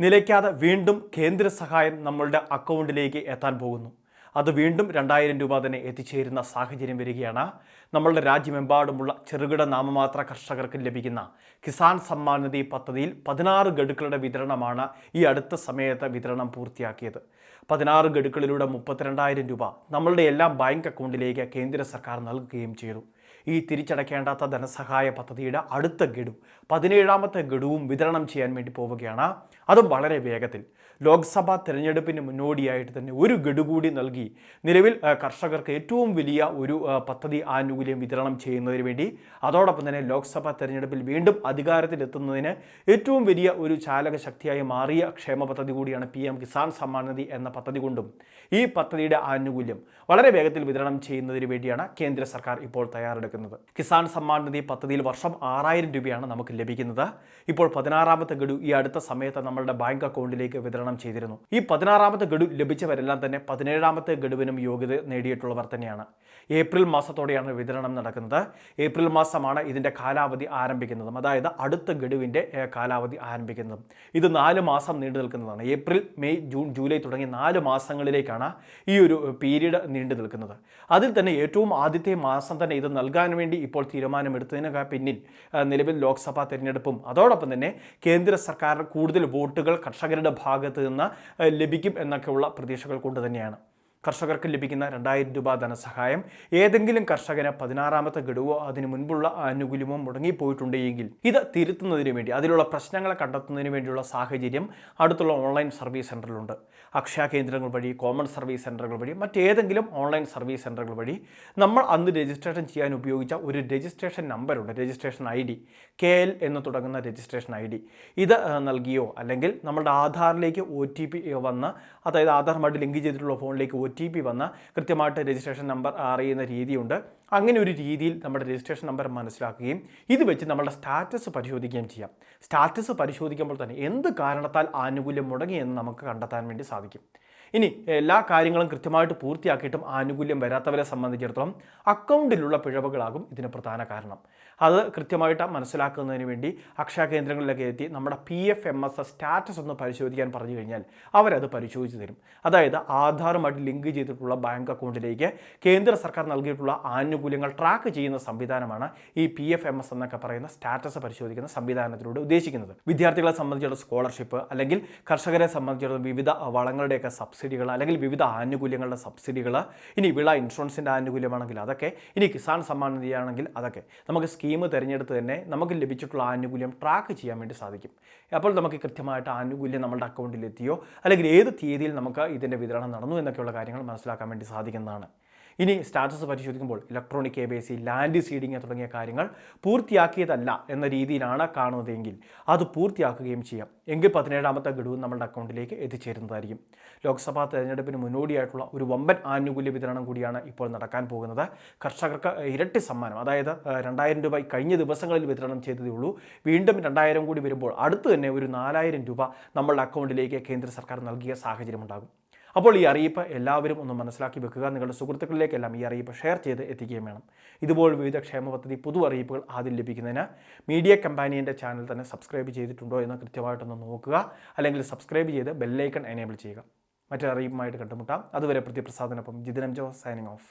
നിലയ്ക്കാതെ വീണ്ടും കേന്ദ്ര സഹായം നമ്മളുടെ അക്കൗണ്ടിലേക്ക് എത്താൻ പോകുന്നു. അത് വീണ്ടും രണ്ടായിരം രൂപ തന്നെ എത്തിച്ചേരുന്ന സാഹചര്യം വരികയാണ്. നമ്മളുടെ രാജ്യമെമ്പാടുമുള്ള ചെറുകിട നാമമാത്ര കർഷകർക്ക് ലഭിക്കുന്ന കിസാൻ സമ്മാൻ നിധി പദ്ധതിയിൽ പതിനാറ് ഗഡുക്കളുടെ വിതരണമാണ് ഈ അടുത്ത സമയത്ത് വിതരണം പൂർത്തിയാക്കിയത്. പതിനാറ് ഗഡുക്കളിലൂടെ മുപ്പത്തിരണ്ടായിരം രൂപ നമ്മളുടെ എല്ലാ ബാങ്ക് അക്കൗണ്ടിലേക്ക് കേന്ദ്ര സർക്കാർ നൽകുകയും ചെയ്തു. ഈ തിരിച്ചടയ്ക്കേണ്ടാത്ത ധനസഹായ പദ്ധതിയുടെ അടുത്ത ഗഡു പതിനേഴാമത്തെ ഗഡുവും വിതരണം ചെയ്യാൻ വേണ്ടി പോവുകയാണ്. അതും വളരെ വേഗത്തിൽ. ലോക്സഭാ തെരഞ്ഞെടുപ്പിന് മുന്നോടിയായിട്ട് തന്നെ ഒരു ഗഡു കൂടി നൽകി നിലവിൽ കർഷകർക്ക് ഏറ്റവും വലിയ ഒരു പദ്ധതി ആനുകൂല്യം വിതരണം ചെയ്യുന്നതിന് വേണ്ടി. അതോടൊപ്പം തന്നെ ലോക്സഭാ തെരഞ്ഞെടുപ്പിൽ വീണ്ടും അധികാരത്തിലെത്തുന്നതിന് ഏറ്റവും വലിയ ഒരു ചാലക ശക്തിയായി മാറിയ ക്ഷേമ പദ്ധതി കൂടിയാണ് പി എം കിസാൻ സമ്മാൻ നിധി എന്ന പദ്ധതി കൊണ്ടും ഈ പദ്ധതിയുടെ ആനുകൂല്യം വളരെ വേഗത്തിൽ വിതരണം ചെയ്യുന്നതിന് വേണ്ടിയാണ് കേന്ദ്ര സർക്കാർ ഇപ്പോൾ തയ്യാറെടുക്കുന്നത്. കിസാൻ സമ്മാൻ നിധി പദ്ധതിയിൽ വർഷം ആറായിരം രൂപയാണ് നമുക്ക് ലഭിക്കുന്നത്. ഇപ്പോൾ പതിനാറാമത്തെ ഗഡു ഈ അടുത്ത സമയത്ത് നമ്മളുടെ ബാങ്ക് അക്കൗണ്ടിലേക്ക് വിതരണം ചെയ്തിരുന്നു. ഈ പതിനാറാമത്തെ ഗഡു ലഭിച്ചവരെല്ലാം തന്നെ പതിനേഴാമത്തെ ഗഡുവിനും യോഗ്യത നേടിയിട്ടുള്ളവർ തന്നെയാണ്. ഏപ്രിൽ മാസത്തോടെയാണ് വിതരണം നടക്കുന്നത്. ഏപ്രിൽ മാസമാണ് ഇതിന്റെ കാലാവധി ആരംഭിക്കുന്നതും. അതായത് അടുത്ത ഗഡുവിന്റെ കാലാവധി ആരംഭിക്കുന്നതും. ഇത് നാല് മാസം നീണ്ടു നിൽക്കുന്നതാണ്. ഏപ്രിൽ മെയ് ജൂൺ ജൂലൈ തുടങ്ങി നാല് മാസങ്ങളിലേക്കാണ് ഈ ഒരു പീരീഡ് നീണ്ടു നിൽക്കുന്നത്. അതിൽ തന്നെ ഏറ്റവും ആദ്യത്തെ മാസം തന്നെ ഇത് നൽകാൻ വേണ്ടി ഇപ്പോൾ തീരുമാനമെടുത്തതിന് പിന്നിൽ നിലവിൽ ലോക്സഭാ തിരഞ്ഞെടുപ്പും. അതോടൊപ്പം തന്നെ കേന്ദ്ര സർക്കാർ കൂടുതൽ വോട്ടുകൾ കർഷകരുടെ ഭാഗത്ത് നിന്ന് ലഭിക്കും എന്നൊക്കെയുള്ള പ്രതീക്ഷകൾ കൊണ്ട് തന്നെയാണ്. കർഷകർക്ക് ലഭിക്കുന്ന രണ്ടായിരം രൂപ ധനസഹായം ഏതെങ്കിലും കർഷകന് പതിനാറാമത്തെ ഗഡുവോ അതിനു മുൻപുള്ള ആനുകൂല്യമോ മുടങ്ങിപ്പോയിട്ടുണ്ടെങ്കിൽ ഇത് തിരുത്തുന്നതിന് വേണ്ടി അതിലുള്ള പ്രശ്നങ്ങളെ കണ്ടെത്തുന്നതിന് വേണ്ടിയുള്ള സാഹചര്യം അടുത്തുള്ള ഓൺലൈൻ സർവീസ് സെന്ററിലുണ്ട് അക്ഷയ കേന്ദ്രങ്ങൾ വഴി കോമൺ സർവീസ് സെന്ററുകൾ വഴി മറ്റേതെങ്കിലും ഓൺലൈൻ സർവീസ് സെന്ററുകൾ വഴി നമ്മൾ അന്ന് രജിസ്ട്രേഷൻ ചെയ്യാൻ ഉപയോഗിച്ച ഒരു registration നമ്പറുണ്ട് registration I D K L എന്ന് തുടങ്ങുന്ന രജിസ്ട്രേഷൻ ഐ ഡി. ഇത് നൽകിയോ? അല്ലെങ്കിൽ നമ്മുടെ ആധാറിലേക്ക് ഒ ടി പി വന്ന് അതായത് ആധാറുമായിട്ട് ലിങ്ക് ചെയ്തിട്ടുള്ള ഫോണിലേക്ക് ഒ ടി പി വന്ന കൃത്യമായിട്ട് രജിസ്ട്രേഷൻ നമ്പർ അറിയുന്ന രീതിയുണ്ട്. അങ്ങനെ ഒരു രീതിയിൽ നമ്മുടെ രജിസ്ട്രേഷൻ നമ്പർ മനസ്സിലാക്കുകയും ഇത് വെച്ച് നമ്മുടെ സ്റ്റാറ്റസ് പരിശോധിക്കുകയും ചെയ്യാം. സ്റ്റാറ്റസ് പരിശോധിക്കുമ്പോൾ തന്നെ എന്ത് കാരണത്താൽ ആനുകൂല്യം മുടങ്ങി എന്ന് നമുക്ക് കണ്ടെത്താൻ വേണ്ടി സാധിക്കും. ഇനി എല്ലാ കാര്യങ്ങളും കൃത്യമായിട്ട് പൂർത്തിയാക്കിയിട്ടും ആനുകൂല്യം വരാത്തവരെ സംബന്ധിച്ചിടത്തോളം അക്കൗണ്ടിലുള്ള പിഴവുകളാകും ഇതിന് പ്രധാന കാരണം. അത് കൃത്യമായിട്ട് മനസ്സിലാക്കുന്നതിന് വേണ്ടി അക്ഷയ കേന്ദ്രങ്ങളിലൊക്കെ എത്തി നമ്മുടെ P F M S status ഒന്ന് പരിശോധിക്കാൻ പറഞ്ഞു കഴിഞ്ഞാൽ അവരത് പരിശോധിച്ച് തരും. അതായത് ആധാറുമായിട്ട് ലിങ്ക് ചെയ്തിട്ടുള്ള ബാങ്ക് അക്കൗണ്ടിലേക്ക് കേന്ദ്ര സർക്കാർ നൽകിയിട്ടുള്ള ആനുകൂല്യങ്ങൾ ട്രാക്ക് ചെയ്യുന്ന സംവിധാനമാണ് ഈ പി എഫ് എം എസ് എന്നൊക്കെ പറയുന്ന സ്റ്റാറ്റസ് പരിശോധിക്കുന്ന സംവിധാനത്തിലൂടെ ഉദ്ദേശിക്കുന്നത്. വിദ്യാർത്ഥികളെ സംബന്ധിച്ചിടത്തോളം സ്കോളർഷിപ്പ് അല്ലെങ്കിൽ കർഷകരെ സംബന്ധിച്ചിടത്തോളം വിവിധ വളങ്ങളുടെയൊക്കെ സബ്സിഡികൾ അല്ലെങ്കിൽ വിവിധ ആനുകൂല്യങ്ങളുടെ സബ്സിഡികൾ ഇനി വിള ഇൻഷുറൻസിന്റെ ആനുകൂല്യമാണെങ്കിൽ അതൊക്കെ ഇനി കിസാൻ സമ്മാൻ നിധിയാണെങ്കിൽ അതൊക്കെ. നമുക്ക് സ്കീം തിരഞ്ഞെടുത്ത് തന്നെ നമുക്ക് ലഭിച്ചിട്ടുള്ള ആനുകൂല്യം ട്രാക്ക് ചെയ്യാൻ വേണ്ടി സാധിക്കും. അപ്പോൾ നമുക്ക് കൃത്യമായിട്ട് ആനുകൂല്യം നമ്മുടെ അക്കൗണ്ടിൽ എത്തിയോ അല്ലെങ്കിൽ ഏത് തീയതിയിൽ നമുക്ക് ഇതിന്റെ വിതരണം നടന്നു എന്നൊക്കെയുള്ള കാര്യങ്ങൾ മനസ്സിലാക്കാൻ വേണ്ടി സാധിക്കുന്നതാണ്. ഇനി സ്റ്റാറ്റസ് പരിശോധിക്കുമ്പോൾ electronic K B C land seeding തുടങ്ങിയ കാര്യങ്ങൾ പൂർത്തിയാക്കിയതല്ല എന്ന രീതിയിലാണ് കാണുന്നതെങ്കിൽ അത് പൂർത്തിയാക്കുകയും ചെയ്യാം. എങ്കിൽ പതിനേഴാമത്തെ ഗഡുവും നമ്മുടെ അക്കൗണ്ടിലേക്ക് എത്തിച്ചേരുന്നതായിരിക്കും. ലോക്സഭാ തെരഞ്ഞെടുപ്പിന് മുന്നോടിയായിട്ടുള്ള ഒരു വമ്പൻ ആനുകൂല്യ വിതരണം കൂടിയാണ് ഇപ്പോൾ നടക്കാൻ പോകുന്നത്. കർഷകർക്ക് ഇരട്ടി സമ്മാനം അതായത് രണ്ടായിരം രൂപ കഴിഞ്ഞ ദിവസങ്ങളിൽ വിതരണം ചെയ്തതേ ഉള്ളൂ. വീണ്ടും രണ്ടായിരം കൂടി വരുമ്പോൾ അടുത്ത് തന്നെ ഒരു നാലായിരം രൂപ നമ്മളുടെ അക്കൗണ്ടിലേക്ക് കേന്ദ്ര സർക്കാർ നൽകിയ സാഹചര്യമുണ്ടാകും. അപ്പോൾ ഈ അറിയിപ്പ് എല്ലാവരും ഒന്ന് മനസ്സിലാക്കി വെക്കുക. നിങ്ങളുടെ സുഹൃത്തുക്കളിലേക്കെല്ലാം ഈ അറിയിപ്പ് ഷെയർ ചെയ്ത് എത്തിക്കുകയും വേണം. ഇതുപോലെ വിവിധ ക്ഷേമ പദ്ധതി പുതു അറിയിപ്പുകൾ ആദ്യം ലഭിക്കുന്നതിന് മീഡിയ കമ്പാനിയന്റെ ചാനൽ തന്നെ സബ്സ്ക്രൈബ് ചെയ്തിട്ടുണ്ടോ എന്ന് കൃത്യമായിട്ടൊന്ന് നോക്കുക. അല്ലെങ്കിൽ സബ്സ്ക്രൈബ് ചെയ്ത് ബെല്ലൈക്കൺ എനേബിൾ ചെയ്യുക. മറ്റൊരു അറിയിപ്പുമായിട്ട് കണ്ടുമുട്ടാം. അതുവരെ പ്രതിപ്രസാദനൊപ്പം ജിതിനം ജോസ് സൈനിങ് ഓഫ്